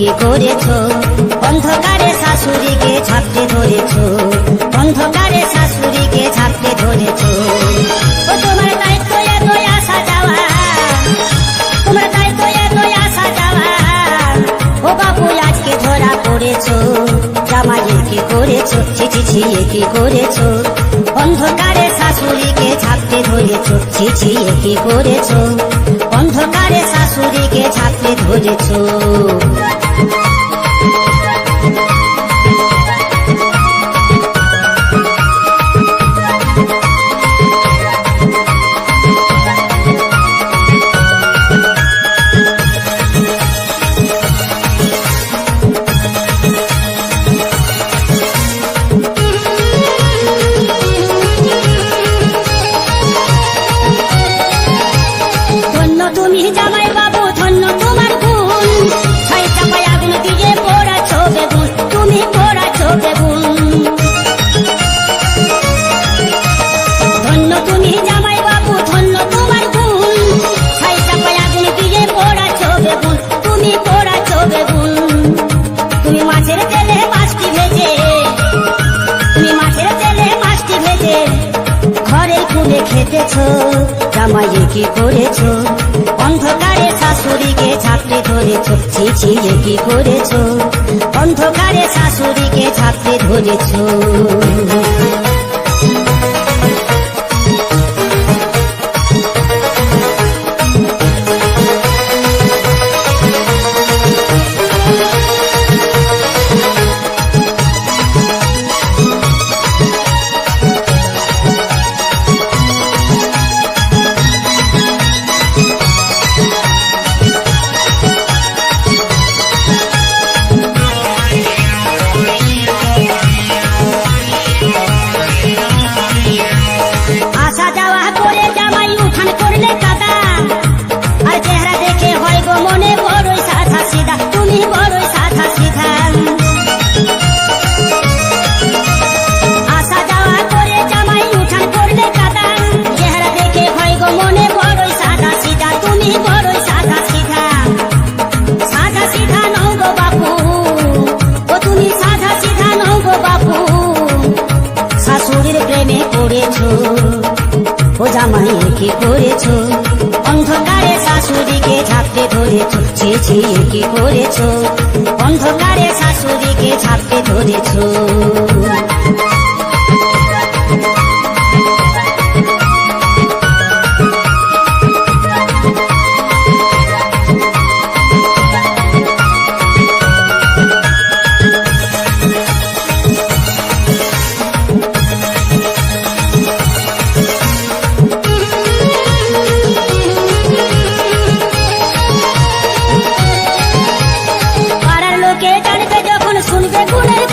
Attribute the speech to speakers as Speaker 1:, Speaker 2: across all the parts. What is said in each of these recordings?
Speaker 1: কি করেছ অন্ধকারে শাশুড়িকে ছাপতে ধরেছো। অন্ধকারে শাশুড়িকে ছাপতে ধরেছো। ও, তোমার দায়িত্ব এতই আসা যাওয়া। তোমার দায়িত্ব এতই আসা যাওয়া। ও কি করেছ? ছিছি ছিয়ে কি করেছ? অন্ধকারে শাশুড়িকে ছাপতে ধরেছো। ছিছিয়ে কি করেছ? অন্ধকারে শাশুড়িকে ছাপতে ধরেছো। খেতেছো জামাইয়ে কি করেছ? অন্ধকারে শাশুড়িকে ছাত্রে ধরেছ চিচিয়ে কি করেছ? অন্ধকারে শাশুড়িকে ছাত্রে ধরেছো। পড়েছো ও জামাই, কি করেছ? অন্ধকারে শাশুড়িকে ঝাপতে ধরেছো। ছি কি করেছ? অন্ধকারে শাশুড়িকে ঝাপতে ধরেছো। শুনবে গুণের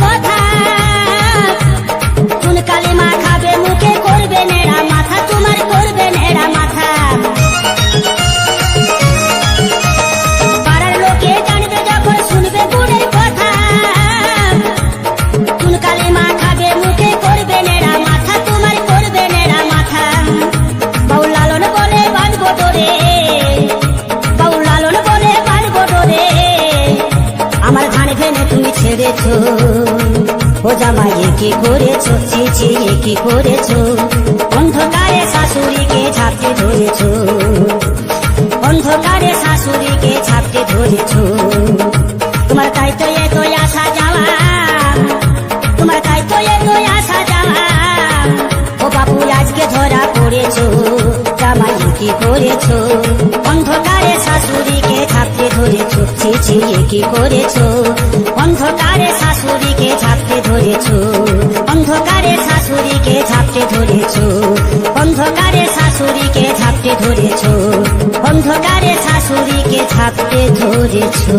Speaker 1: ছেড়েছো ও জামাইয়ে কি করেছ? চিচিয়ে কি করেছ? অন্ধকারে শাশুড়িকে ছাপতে ধরেছো? অন্ধকারে শাশুড়িকে ছাপতে ধরেছো? তোমার তাই তো এতই আসা যাওয়া। তোমার তাই তো এতই আসা যাওয়া। ও বাবু আজকে ধরা পড়েছো? জামাইয়ে কি করেছ? অন্ধকারে শাশুড়িকে ধরেছো ছিছিয়ে কি করেছ? অন্ধকারে শাশুড়িকে ঝাঁপতে ধরেছো। অন্ধকারে শাশুড়িকে ঝাঁপতে ধরেছো। অন্ধকারে শাশুড়িকে ঝাঁপতে ধরেছো। অন্ধকারে শাশুড়িকে ঝাঁপতে ধরেছো।